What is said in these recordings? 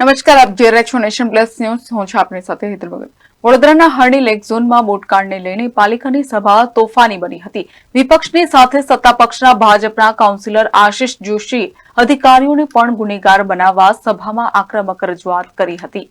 નમસ્કાર, આપ જોઈ રહ્યા છો નેશન પ્લસ ન્યૂઝ. હું છું આપની સાથે હેતલ ભગત. વડોદરાના હરણી લેક ઝોનમાં બોટકાંડને લઈને પાલિકાની સભા તોફાની બની હતી. વિપક્ષની સાથે સત્તા પક્ષના ભાજપના કાઉન્સિલર આશિષ જોશી અધિકારીઓને પણ ગુનેગાર બનાવવા સભામાં આક્રમક રજૂઆત કરી હતી.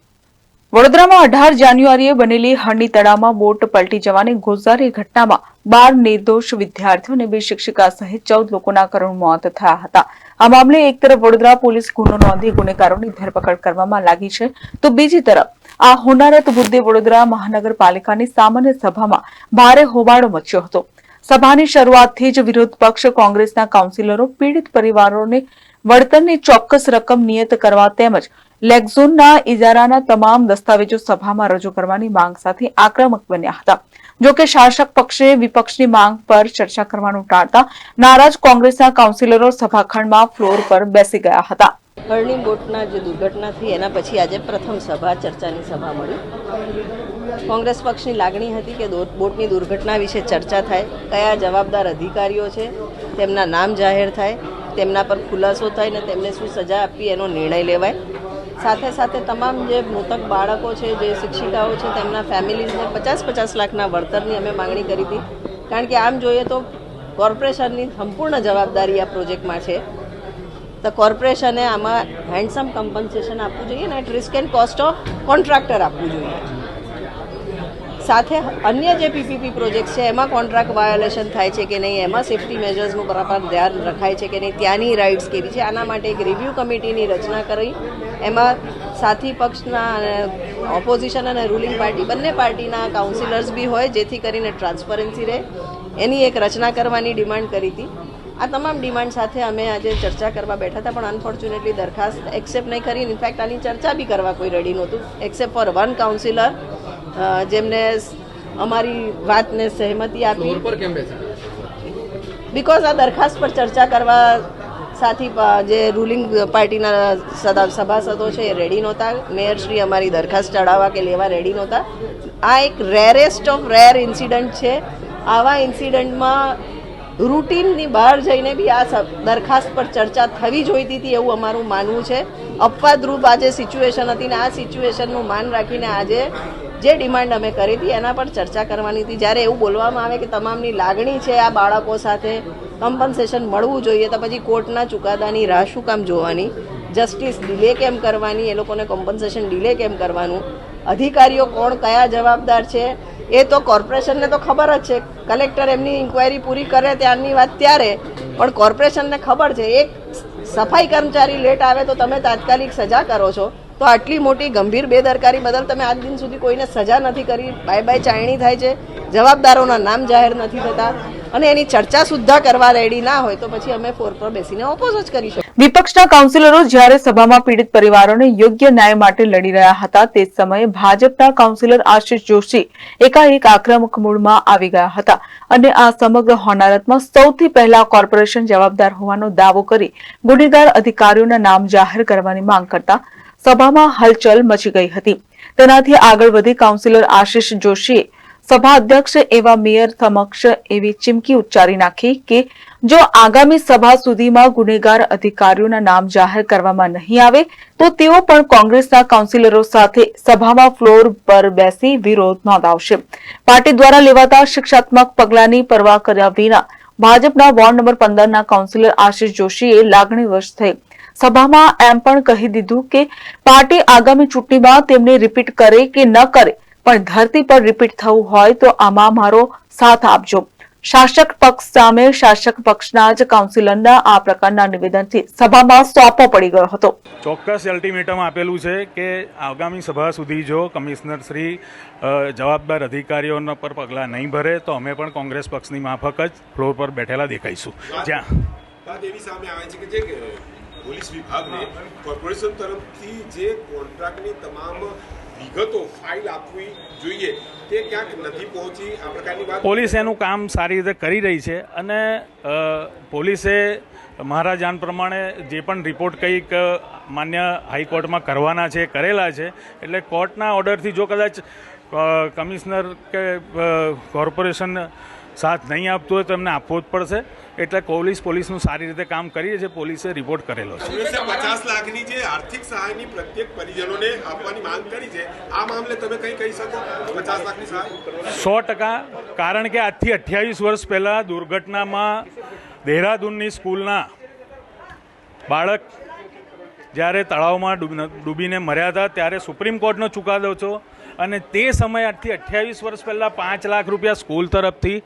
વડોદરામાં અઢાર જાન્યુઆરીએ બનેલી હરણી તળાવમાં બોટ પલટી જવાની ગોઝારી ઘટનામાં બાર નિર્દોષ વિદ્યાર્થીઓ અને બે શિક્ષિકા સહિત ચૌદ લોકોના કરુણ મોત થયા હતા. આ મામલે એક તરફ વડોદરા પોલીસ ગુનો નોંધી ગુનેગારોની ધરપકડ કરવામાં લાગી છે. તો બીજી તરફ, આ હોનારત મુદ્દે વડોદરા મહાનગરપાલિકાની સામાન્ય સભામાં ભારે હોબાળો મચ્યો હતો. સભાની શરૂઆતથી જ વિરોધ પક્ષ કોંગ્રેસના કાઉન્સિલરો, પીડિત પરિવારોને વળતરની ચોક્કસ રકમ નિયત કરવા તેમજ લેગઝોનના ઇજારાના તમામ દસ્તાવેજો સભામાં રજૂ કરવાની માંગ સાથે આક્રમક બન્યા હતા. જોકે શાસક પક્ષે વિપક્ષની માંગ પર ચર્ચા કરવાનું ટાળતા નારાજ કોંગ્રેસના કાઉન્સિલરો સભાખંડમાં ફ્લોર પર બેસી ગયા હતા. હરણી બોટના જે દુર્ઘટના થઈ, એના પછી આજે પ્રથમ સભા ચર્ચાની સભા મળી. કોંગ્રેસ પક્ષની લાગણી હતી કે બોટની દુર્ઘટના વિશે ચર્ચા થાય. કયા જવાબદાર અધિકારીઓ છે, તેમના નામ જાહેર થાય, તેમના પર ખુલાસો થાય ને તેમને શું સજા આપવી એનો નિર્ણય લેવાય. સાથે સાથે તમામ જે મૃતક બાળકો છે, જે શિક્ષિકાઓ છે, તેમના ફેમિલીઝને પચાસ પચાસ લાખના વળતરની અમે માગણી કરી હતી. કારણ કે આમ જોઈએ તો કોર્પોરેશનની સંપૂર્ણ જવાબદારી આ પ્રોજેક્ટમાં છે. તો કોર્પોરેશને આમાં હેન્ડસમ કમ્પન્સેશન આપવું જોઈએ ને at risk and cost of contractor આપવું જોઈએ. સાથે અન્ય જે પીપીપી પ્રોજેક્ટ છે, એમાં કોન્ટ્રાક્ટ વાયોલેશન થાય છે કે નહીં, એમાં સેફ્ટી મેજર્સનું બરાબર ધ્યાન રખાય છે કે નહીં, ત્યાંની રાઇટ્સ કેવી છે, આના માટે એક રિવ્યૂ કમિટીની રચના કરી. એમાં સાથી પક્ષના ઓપોઝિશન અને રૂલિંગ પાર્ટી બંને પાર્ટીના કાઉન્સિલર્સ બી હોય, જેથી કરીને ટ્રાન્સપરન્સી રહે. એની એક રચના કરવાની ડિમાન્ડ કરી હતી. આ તમામ ડિમાન્ડ સાથે અમે આજે ચર્ચા કરવા બેઠા હતા, પણ અનફોર્ચ્યુનેટલી દરખાસ્ત એક્સેપ્ટ નહીં કરી. ઇનફેક્ટ આની ચર્ચા બી કરવા કોઈ રેડી નહોતું એક્સેપ્ટ ફોર વન કાઉન્સિલર જેમને અમારી વાતને સહેમતી આપી. બિકોઝ આ દરખાસ્ત પર ચર્ચા કરવા સાથી જે રૂલિંગ પાર્ટીના સદા સભાસદો છે એ રેડી નહોતા. મેયરશ્રી અમારી દરખાસ્ત ચડાવવા કે લેવા રેડી નહોતા. આ એક રેરેસ્ટ ઓફ રેર ઇન્સિડન્ટ છે. આવા ઇન્સિડન્ટમાં રૂટીનની બહાર જઈને બી આ દરખાસ્ત પર ચર્ચા થવી જોઈતી હતી એવું અમારું માનવું છે. અપવાદરૂપ આજે સિચ્યુએશન હતી ને આ સિચ્યુએશનનું માન રાખીને આજે જે ડિમાન્ડ અમે કરી હતી એના પર ચર્ચા કરવાની હતી. જ્યારે એવું બોલવામાં આવે કે તમામની લાગણી છે આ બાળકો સાથે કમ્પન્સેશન મળવું જોઈએ તો પછી કોર્ટના ચુકાદાની રાહ શું કામ જોવાની? જસ્ટિસ ડિલે કેમ કરવાની? એ લોકોને કોમ્પન્સેશન ડિલે કેમ કરવાનું? અધિકારીઓ કોણ, કયા જવાબદાર છે? એ તો કોર્પોરેશનને તો ખબર જ છે. કલેક્ટર એમની ઇન્ક્વાયરી પૂરી કરે ત્યારની વાત ત્યારે. પણ કોર્પોરેશનને ખબર છે, એક સફાઈ કર્મચારી લેટ આવે તો તમે તાત્કાલિક સજા કરો છો. તો આટલી મોટી ગંભીર બેદરકારી બદલ તમે આજ દિન સુધી કોઈને સજા નથી કરી. બાય બાય ચાયણી થાય છે. જવાબદારોના નામ જાહેર નથી થતા. અને એની ચર્ચા સુદ્ધા કરવા રેડી ના હોય તો પછી અમે ફોર પર બેસીને ઓપોઝ જ કરી શકીએ. વિપક્ષના કાઉન્સિલરો જ્યારે સભામાં પીડિત પરિવારોને યોગ્ય ન્યાય માટે લડી રહ્યા હતા, તે સમયે ભાજપના કાઉન્સિલર આશિષ જોશી એકાએક આક્રમક મૂળમાં આવી ગયા હતા અને આ સમગ્ર હોનારતમાં સૌથી પહેલા કોર્પોરેશન જવાબદાર હોવાનો દાવો કરી ગુનેગાર અધિકારીઓના નામ જાહેર કરવાની માંગ કરતા સભામાં હલચલ મચી ગઈ હતી. તેનાથી આગળ વધી કાઉન્સિલર આશિષ જોશીએ સભા એવા મેયર સમક્ષ એવી ચીમકી ઉચ્ચારી નાખી કે જો આગામી સભા સુધીમાં ગુનેગાર અધિકારીઓના નામ જાહેર કરવામાં નહીં આવે, તો તેઓ પણ કોંગ્રેસના કાઉન્સિલરો સાથે સભામાં ફ્લોર પર બેસી વિરોધ નોંધાવશે. પાર્ટી દ્વારા લેવાતા શિક્ષાત્મક પગલાંની પરવા કર્યા વિના ભાજપના વોર્ડ નંબર પંદરના કાઉન્સિલર આશિષ જોશીએ લાગણીવશ થઈ. સભામાં એમ પણ કહી દીધું કે પાર્ટી આગામી ચૂંટણીમાં તેમને રિપીટ કરે કે ન કરે પણ ધરતી પર રિપીટ થવું હોય તો આમાં મારો સાથ આપજો. શાસક પક્ષ સામે શાસક પક્ષના જ કાઉન્સિલરના આ પ્રકારના નિવેદનથી સભામાં સોંપો પડી ગયો હતો. ચોક્કસ અલ્ટિમેટમ આપેલું છે કે આગામી સભા સુધી જો કમિશનર શ્રી જવાબદાર અધિકારીઓના પર પગલાં નહીં ભરે તો અમે પણ કોંગ્રેસ પક્ષની માફક જ ફ્લોર પર બેઠેલા દેખાઈશું. જ્યાં. એવી સામે આવે છે કે જે પોલીસ વિભાગને કોર્પોરેશન તરફથી જે કોન્ટ્રાક્ટની તમામ વિગતો ફાઇલ આપવી જોઈએ. તે ક્યાંક નથી પહોંચી. આ પ્રકારની વાત પોલીસ એનું કામ સારી રીતે કરી રહી છે અને પોલીસે મારા જાણ પ્રમાણે જે પણ રિપોર્ટ કંઈક માન્ય હાઈકોર્ટમાં કરવાના છે, કરેલા છે, એટલે કોર્ટના ઓર્ડરથી જો કદાચ કમિશનર કે કોર્પોરેશન સાથ નહીં આપતો હોય તો એમને આપવો જ પડશે. એટલે પોલીસ પોલીસનું સારી રીતે કામ કરીએ છે પોલીસે રિપોર્ટ કરેલો છે. પચાસ લાખની જે આર્થિક સહાયની પ્રત્યેક પરિજનોને આપવાની માંગ કરી છે આ મામલે તમે કંઈ કહી શકો? પચાસ લાખની સહાય? સો ટકા કારણ કે આજથી અઠ્યાવીસ વર્ષ પહેલાં દુર્ઘટનામાં દેહરાદૂનની સ્કૂલના બાળક જ્યારે તળાવમાં ડૂબીને મર્યા હતા ત્યારે સુપ્રીમ કોર્ટનો ચુકાદો છો અને તે સમયે આજથી અઠ્યાવીસ વર્ષ પહેલાં પાંચ લાખ રૂપિયા સ્કૂલ તરફથી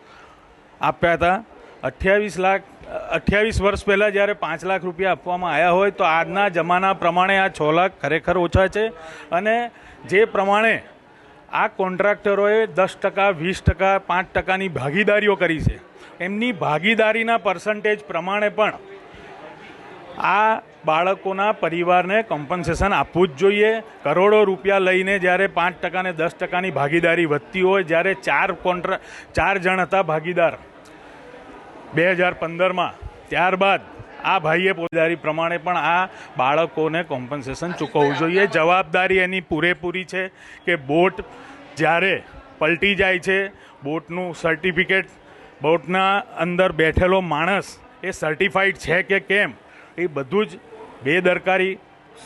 આપ્યા હતા. અઠ્યાવીસ લાખ, અઠ્યાવીસ વર્ષ પહેલાં જ્યારે પાંચ લાખ રૂપિયા આપવામાં આવ્યા હોય તો આજના જમાના પ્રમાણે આ છ લાખ ખરેખર ઓછા છે. અને જે પ્રમાણે આ કોન્ટ્રાક્ટરોએ દસ ટકા, વીસ ટકા, પાંચ ટકાની ભાગીદારીઓ કરી છે, એમની ભાગીદારીના પર્સન્ટેજ પ્રમાણે પણ આ બાળકોના પરિવારને કોમ્પન્સેશન આપવું જ જોઈએ. કરોડો રૂપિયા લઈને જ્યારે પાંચ ટકા ને દસ ટકાની ભાગીદારી વધતી હોય, જ્યારે ચાર કોન્ટ્રા, ચાર જણ હતા ભાગીદાર બે હજાર પંદરમાં ત્યારબાદ આ ભાઈએ પોદારી પ્રમાણે પણ આ બાળકોને કોમ્પન્સેશન ચૂકવવું જોઈએ. જવાબદારી એની પૂરેપૂરી છે કે બોટ જ્યારે પલટી જાય છે, બોટનું સર્ટિફિકેટ, બોટના અંદર બેઠેલો માણસ એ સર્ટિફાઈડ છે કે કેમ, એ બધું જ બેદરકારી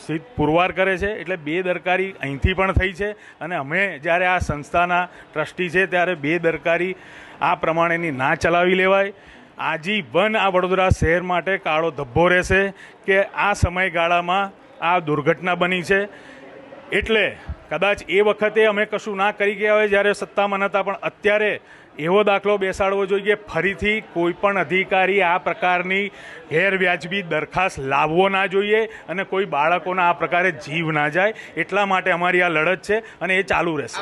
સિદ્ધ પુરવાર કરે છે. એટલે બેદરકારી અહીંથી પણ થઈ છે અને અમે જ્યારે આ સંસ્થાના ટ્રસ્ટી છે ત્યારે બેદરકારી આ પ્રમાણેની ના ચલાવી લેવાય. આજીવન આ વડોદરા શહેર માટે કાળો ધબ્બો રહેશે કે આ સમયગાળામાં આ દુર્ઘટના બની છે. એટલે કદાચ એ વખતે અમે કશું ના કરી ગયા હોય જ્યારે સત્તામાં નહોતા, પણ અત્યારે એવો દાખલો બેસાડવો જોઈએ ફરીથી કોઈ પણ અધિકારી આ પ્રકારની ગેરવ્યાજબી દરખાસ્ત લાવવો ના જોઈએ અને કોઈ બાળકોના આ પ્રકારે જીવ ના જાય. એટલા માટે અમારી આ લડત છે અને એ ચાલુ રહેશે.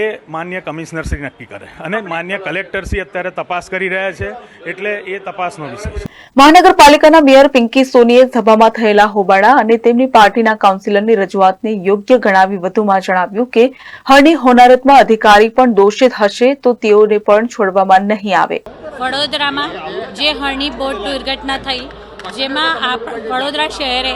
એ માન્ય કમિશનરશ્રી નક્કી કરે અને માન્ય કલેક્ટરશ્રી અત્યારે તપાસ કરી રહ્યા છે એટલે એ તપાસનો વિષય છે. મહાનગરપાલિકાના મેયર પિંકી સોનીએ સભામાં થયેલા હોબાળા અને તેમની પાર્ટીના કાઉન્સિલરની રજૂઆતને યોગ્ય ગણાવી વધુમાં જણાવ્યું કે, હની હોનારતમાં અધિકારી પણ દોષિત હશે તો તેઓને પણ છોડવામાં નહીં આવે. વડોદરામાં જે હરણી બોટ દુર્ઘટના થઈ, જેમાં વડોદરા શહેરે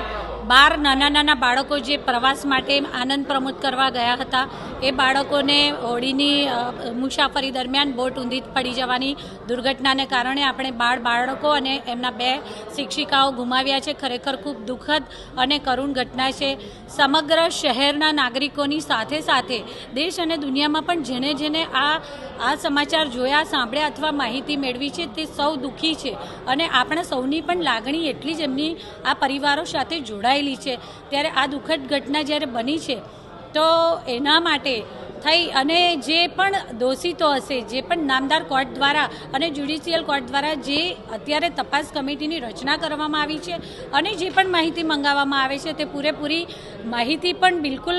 બાર નાના નાના બાળકો જે પ્રવાસ માટે આનંદ પ્રમોદ કરવા ગયા હતા, એ બાળકોને હોડીની મુસાફરી દરમિયાન બોટ ઊંધી પડી જવાની દુર્ઘટનાને કારણે આપણે બાળ બાળકો અને એમના બે શિક્ષિકાઓ ગુમાવ્યા છે. ખરેખર ખૂબ દુઃખદ અને કરુણ ઘટના છે. સમગ્ર શહેરના નાગરિકોની સાથે સાથે દેશ અને દુનિયામાં પણ જેને જેને આ આ સમાચાર જોયા, સાંભળ્યા અથવા માહિતી મેળવી છે તે સૌ દુઃખી છે અને આપણા સૌની પણ લાગણી એટલી જ એમની આ પરિવારો સાથે જોડાયેલી છે. ત્યારે આ દુઃખદ ઘટના જ્યારે બની છે તો એના માટે થઈ અને જે પણ દોષિતો હશે, જે પણ નામદાર કોર્ટ દ્વારા અને જ્યુડિશિયલ કોર્ટ દ્વારા જે અત્યારે તપાસ કમિટીની રચના કરવામાં આવી છે અને જે પણ માહિતી મંગાવવામાં આવે છે તે પૂરેપૂરી માહિતી પણ બિલકુલ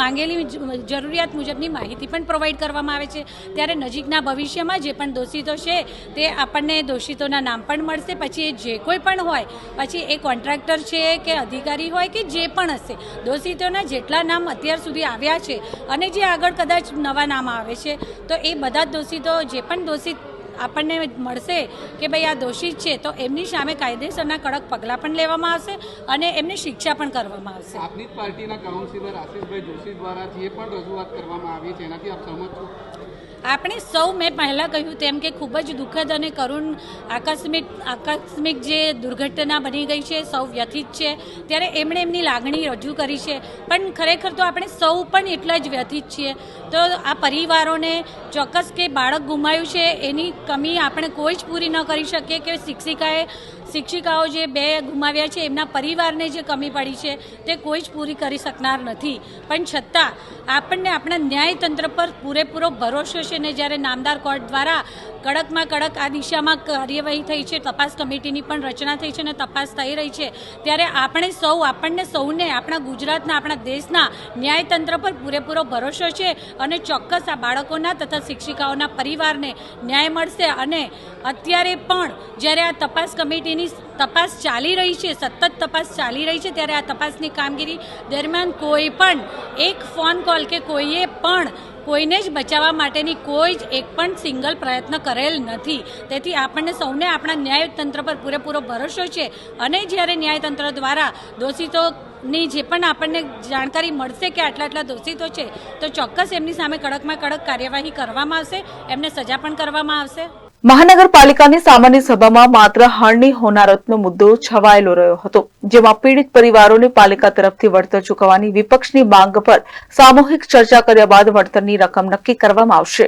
માંગેલી જરૂરિયાત મુજબની માહિતી પણ પ્રોવાઈડ કરવામાં આવે છે. ત્યારે નજીકના ભવિષ્યમાં જે પણ દોષિતો છે તે આપણને દોષિતોના નામ પણ મળશે. પછી એ જે કોઈ પણ હોય, પછી એ કોન્ટ્રાક્ટર છે કે અધિકારી હોય કે જે પણ હશે, દોષિતોના જેટલા નામ અત્યાર સુધી આવ્યા છે અને જે આગળ કદાચ નવા નામ આવે છે, તો એ બધા જ દોષિતો જે પણ દોષિત આપણને મળશે કે ભાઈ આ દોષિત છે, તો એમની સામે કાયદેસરના કડક પગલાં પણ લેવામાં આવશે અને એમને શિક્ષા પણ કરવામાં આવશે. આપની પાર્ટીના કાઉન્સિલર આશીષભાઈ જોશી દ્વારા જે પણ રજૂઆત કરવામાં આવી છે, એનાથી આપ સહમત છો? આપણે સૌ મેં પહેલાં કહ્યું તેમ કે ખૂબ જ દુઃખદ અને કરુણ આકસ્મિક આકસ્મિક જે દુર્ઘટના બની ગઈ છે, સૌ વ્યથિત છે. ત્યારે એમણે એમની લાગણી રજૂ કરી છે. પણ ખરેખર તો આપણે સૌ પણ એટલા જ વ્યથિત છીએ. તો આ પરિવારોને ચોક્કસ કે બાળક ગુમાયું છે, એની કમી આપણે કોઈ જ પૂરી ન કરી શકીએ કે શિક્ષિકાએ શિક્ષિકાઓ જે બે ગુમાવ્યા છે, એમના પરિવારને જે કમી પડી છે, તે કોઈ જ પૂરી કરી શકનાર નથી. પણ છતાં આપણને આપણા ન્યાયતંત્ર પર પૂરેપૂરો ભરોસો છે ને જ્યારે નામદાર કોર્ટ દ્વારા કડકમાં કડક આ દિશામાં કાર્યવાહી થઈ છે, તપાસ કમિટીની પણ રચના થઈ છે અને તપાસ થઈ રહી છે, ત્યારે આપણે સૌ, આપણને સૌને, આપણા ગુજરાતના, આપણા દેશના ન્યાયતંત્ર પર પૂરેપૂરો ભરોસો છે અને ચોક્કસ આ બાળકોના તથા શિક્ષિકાઓના પરિવારને ન્યાય મળશે અને અત્યારે પણ જ્યારે આ તપાસ કમિટીની તપાસ ચાલી રહી છે, સતત તપાસ ચાલી રહી છે, ત્યારે આ તપાસની કામગીરી દરમિયાન કોઈ પણ એક ફોન કોલ કે કોઈએ પણ કોઈને જ બચાવવા માટેની કોઈ જ એક પણ સિંગલ પ્રયત્ન કરેલ નથી. તેથી આપણને સૌને આપણા ન્યાયતંત્ર પર પૂરેપૂરો ભરોસો છે. અને જ્યારે ન્યાયતંત્ર દ્વારા દોષિતો ની જે પણ આપણને જાણકારી મળશે કે આટલા આટલા દોષિતો છે, તો ચોક્કસ એમની સામે કડકમાં કડક કાર્યવાહી કરવામાં આવશે, એમને સજા પણ કરવામાં આવશે. મહાનગરપાલિકાની સામાન્ય સભામાં માત્ર હળની હોનારતનો મુદ્દો છવાયેલો રહ્યો હતો, જેમાં પીડિત પરિવારોને પાલિકા તરફથી વળતર ચૂકવવાની વિપક્ષની માંગ પર સામૂહિક ચર્ચા કર્યા બાદ વળતરની રકમ નક્કી કરવામાં આવશે.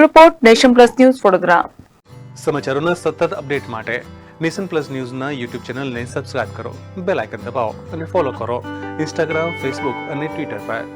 Report, nation plus news, Vadodara. સમાચારોના સતત અપડેટ માટે નેશન પ્લસ ન્યૂઝના યુટ્યુબ ચેનલને સબસ્ક્રાઇબ કરો, બેલ આઇકન દબાવો અને ફોલો કરો ઇન્સ્ટાગ્રામ, ફેસબુક અને ટ્વિટર પર.